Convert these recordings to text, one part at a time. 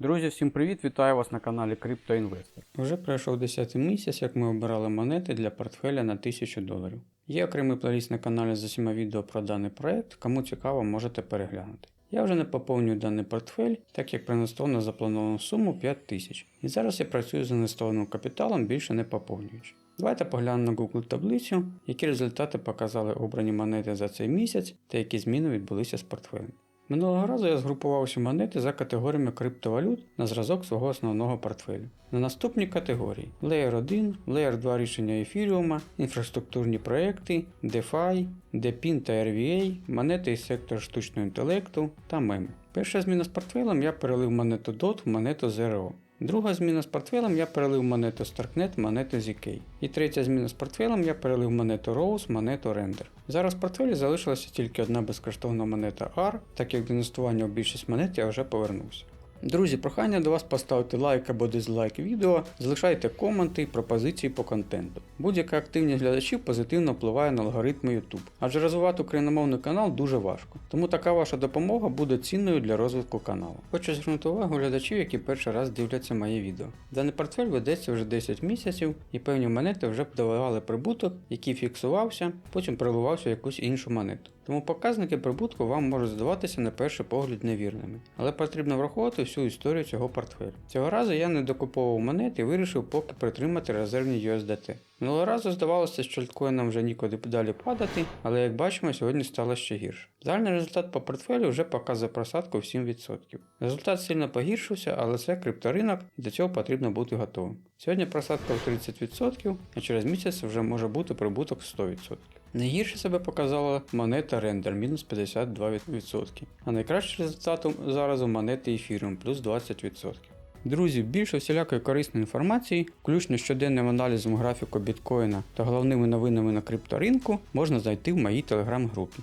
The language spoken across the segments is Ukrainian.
Друзі, всім привіт! Вітаю вас на каналі CryptoInvestor. Вже пройшов 10 місяць, як ми обирали монети для портфеля на 1000 доларів. Є окремий плейліст на каналі з усіма відео про даний проект, кому цікаво, можете переглянути. Я вже не поповнюю даний портфель, так як проінвестував на заплановану суму 5000. І зараз я працюю з інвестованим капіталом, більше не поповнюючи. Давайте поглянемо на Google таблицю, які результати показали обрані монети за цей місяць та які зміни відбулися з портфелем. Минулого разу я згрупував усі монети за категоріями криптовалют на зразок свого основного портфелю. На наступні категорії Layer 1, Layer 2 рішення ефіріума, інфраструктурні проекти, DeFi, DePIN та RVA, монети із сектору штучного інтелекту та меми. Перша зміна з портфелем я перелив монету DOT в монету ZRO. Друга зміна з портфелем я перелив монету Starknet, монету ZK. І третя зміна з портфелем я перелив монету Rose, монету Render. Зараз в портфелі залишилася тільки одна безкоштовна монета R, так як до інвестування у більшість монет я вже повернувся. Друзі, прохання до вас поставити лайк або дизлайк відео, залишайте коменти і пропозиції по контенту. Будь-яка активність глядачів позитивно впливає на алгоритми YouTube, адже розвивати україномовний канал дуже важко, тому така ваша допомога буде цінною для розвитку каналу. Хочу звернути увагу глядачів, які перший раз дивляться моє відео. Даний портфель ведеться вже 10 місяців, і певні монети вже давали прибуток, який фіксувався, потім переливався в якусь іншу монету. Тому показники прибутку вам можуть здаватися на перший погляд невірними, але потрібно враховувати всю історію цього портфелю. Цього разу я не докуповував монети і вирішив поки притримати резервні USDT. Минулого разу здавалося, що альткоїнам вже нікуди далі падати, але як бачимо, сьогодні стало ще гірше. Загальний результат по портфелю вже показує просадку в 7%. Результат сильно погіршився, але це крипторинок і до цього потрібно бути готовим. Сьогодні просадка в 30%, а через місяць вже може бути прибуток 100%. Найгірше себе показала монета Render мінус 52%, а найкращим результатом зараз у монети Ethereum плюс 20%. Друзі, більше всілякої корисної інформації, включно щоденним аналізом графіку біткоїна та головними новинами на крипторинку, можна знайти в моїй телеграм-групі.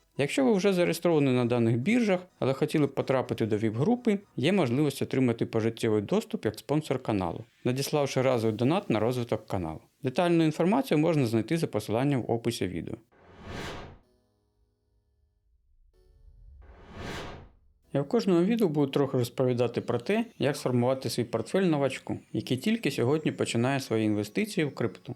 Якщо ви вже зареєстровані на даних біржах, але хотіли б потрапити до ВІП-групи, є можливість отримати пожиттєвий доступ як спонсор каналу, надіславши разовий донат на розвиток каналу. Детальну інформацію можна знайти за посиланням в описі відео. Я в кожному відео буду трохи розповідати про те, як сформувати свій портфель новачку, який тільки сьогодні починає свої інвестиції в крипту.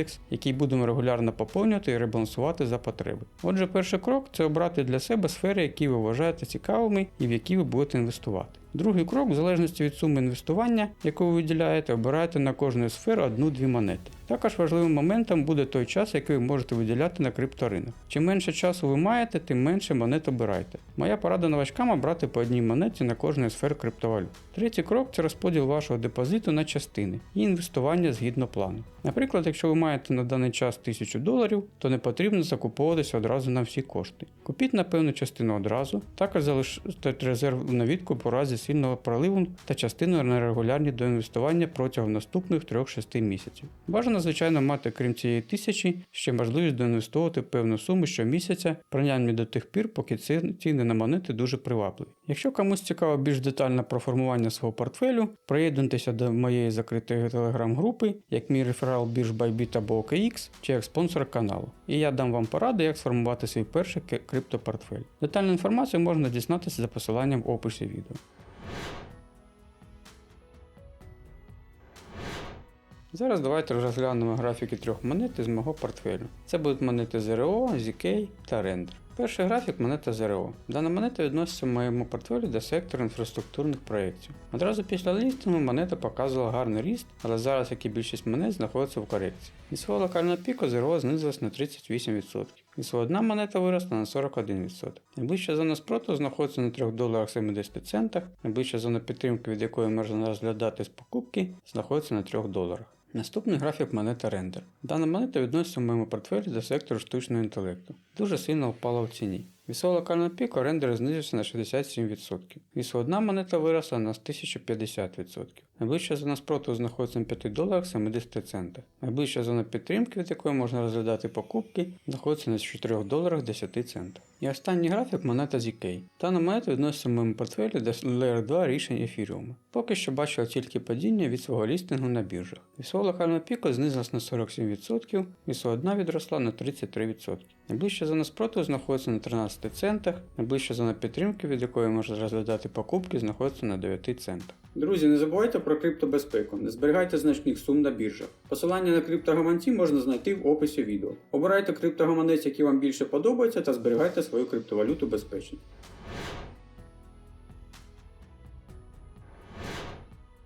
який будемо регулярно поповнювати і ребалансувати за потреби. Отже, перший крок це обрати для себе сфери, які ви вважаєте цікавими і в які ви будете інвестувати. Другий крок, в залежності від суми інвестування, яку ви виділяєте, обирайте на кожну сферу одну-дві монети. Також важливим моментом буде той час, який ви можете виділяти на крипторинок. Чим менше часу ви маєте, тим менше монет обирайте. Моя порада новачкам обрати по одній монеті на кожну сфер криптовалют. Третій крок це розподіл вашого депозиту на частини і інвестування згідно плану. Наприклад, якщо ви маєте на даний час 1000 доларів, то не потрібно закуповуватися одразу на всі кошти. Купіть на певну частину одразу, також залиште резерв на відкуп у разі сильного проливу та частину на регулярні до інвестування протягом наступних 3-6 місяців. Бажано, звичайно, мати крім цієї тисячі ще можливість доінвестувати певну суму щомісяця, принаймні до тих пір, поки ціни на монети дуже привабливі. Якщо комусь цікаво більш детально про формування свого портфелю, приєднуйтеся до моєї закритої телеграм-групи, як мій реферал бірж Bybit або OKX, чи як спонсор каналу. І я дам вам поради, як сформувати свій перший криптопортфель. Детальну інформацію можна дізнатися за посиланням в описі відео. Зараз давайте розглянемо графіки трьох монет із мого портфелю. Це будуть монети ZRO, ZK та Render. Перший графік монета ZRO. Дана монета відноситься в моєму портфелі до сектору інфраструктурних проєктів. Одразу після лістингу монета показувала гарний ріст, але зараз, як і більшість монет, знаходиться в корекції. Від свого локального піку ZRO знизилась на 38%. ISO 1 монета виросла на 41%. Найближча зона спроту знаходиться на 3 доларах 70 центах, найближча зона підтримки, від якої можна розглядати з покупки, знаходиться на 3 доларах. Наступний графік монета рендер. Дана монета відноситься в моєму портфелі до сектору штучного інтелекту. Дуже сильно впала в ціні. Від локального піку рендер знизився на 67%. ISO 1 монета виросла на 1050%. Найближча зона спротиву знаходиться на 5 доларах 70 центах. Найближча зона підтримки, від якої можна розглядати покупки, знаходиться на 4 доларах 10 центах. І останній графік монета ZK. Дана монета відноситься в моєму портфелі до Layer 2 рішень Ethereum. Поки що бачила тільки падіння від свого лістингу на біржах. ISO локального піку знизилась на 47%, ISO 1 відросла на 33%. Найближча зона спротиву знаходиться на 13 центах, найближча зона підтримки, від якої можна розглядати покупки, знаходиться на 9 центах. Друзі, не забувайте про криптобезпеку, не зберігайте значних сум на біржах. Посилання на криптогаманці можна знайти в описі відео. Обирайте криптогаманець, який вам більше подобається, та зберігайте свою криптовалюту безпечно.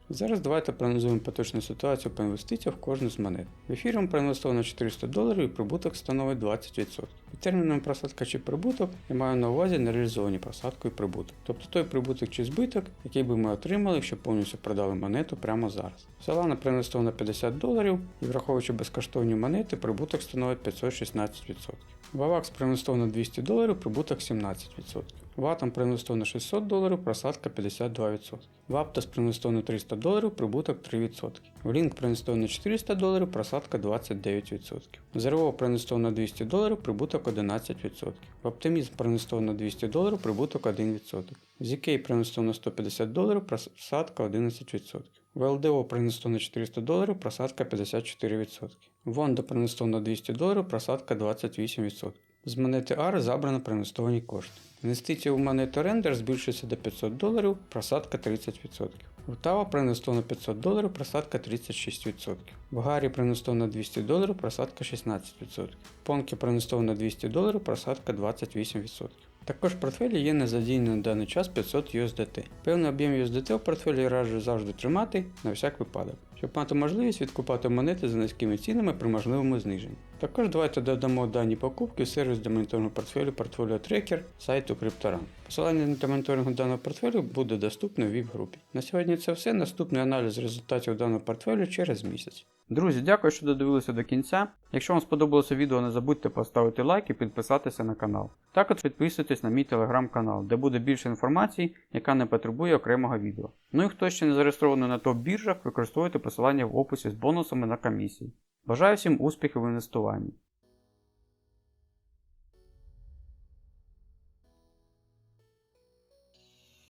Зараз давайте проаналізуємо поточну ситуацію по інвестиціях в кожну з монет. В ефіріум проінвестовано 400 доларів і прибуток становить 20%. Під терміном просадка чи прибуток я маю на увазі нереалізовані просадку і прибуток. Тобто той прибуток чи збиток, який би ми отримали, якщо повністю продали монету прямо зараз. В Solana проінвестовано 50 доларів і враховуючи безкоштовні монети, прибуток становить 516%. В AVAX проінвестовано 200 доларів, прибуток 17%. В Atom проінвестовано 600 доларів, просадка 52%. В Aptos проінвестовано 300 доларів, прибуток 3%. В Link проінвестовано 400 доларів, просадка 29%. В Zero проінвестовано 200 доларів, прибуток 11%. В Optimism проінвестовано 200 доларів, прибуток 1%. В ZK проінвестовано 150 доларів, просадка 11%. В LDO проінвестовано 400 доларів, просадка 54%. В Ondo проінвестовано 200 доларів, просадка 28%. З монети AR забрано проінвестовані кошти. Інвестиції в монету Render збільшуються до 500 доларів, просадка 30%. В TAO проінвестовано 500 доларів, просадка 36%. В Гарі проінвестовано 200 доларів, просадка 16%. В Понкі проінвестовано 200 доларів, просадка 28%. Також в портфелі є незадійний на даний час 500 USDT. Певний об'єм USDT в портфелі раджу завжди тримати на всяк випадок, щоб мати можливість відкупати монети за низькими цінами при можливому зниженні. Також давайте додамо дані покупки в сервіс для моніторингу портфелю Portfolio Tracker сайту CryptoRun. Посилання для моніторингу даного портфелю буде доступне в VIP-групі. На сьогодні це все. Наступний аналіз результатів даного портфелю через місяць. Друзі, дякую, що додивилися до кінця. Якщо вам сподобалося відео, не забудьте поставити лайк і підписатися на канал. Також підписуйтесь на мій телеграм-канал, де буде більше інформації, яка не потребує окремого відео. Ну і хто ще не зареєстрований на топ-біржах, використовуйте посилання в описі з бонусами на комісії. Бажаю всім успіхів в інвестуванні.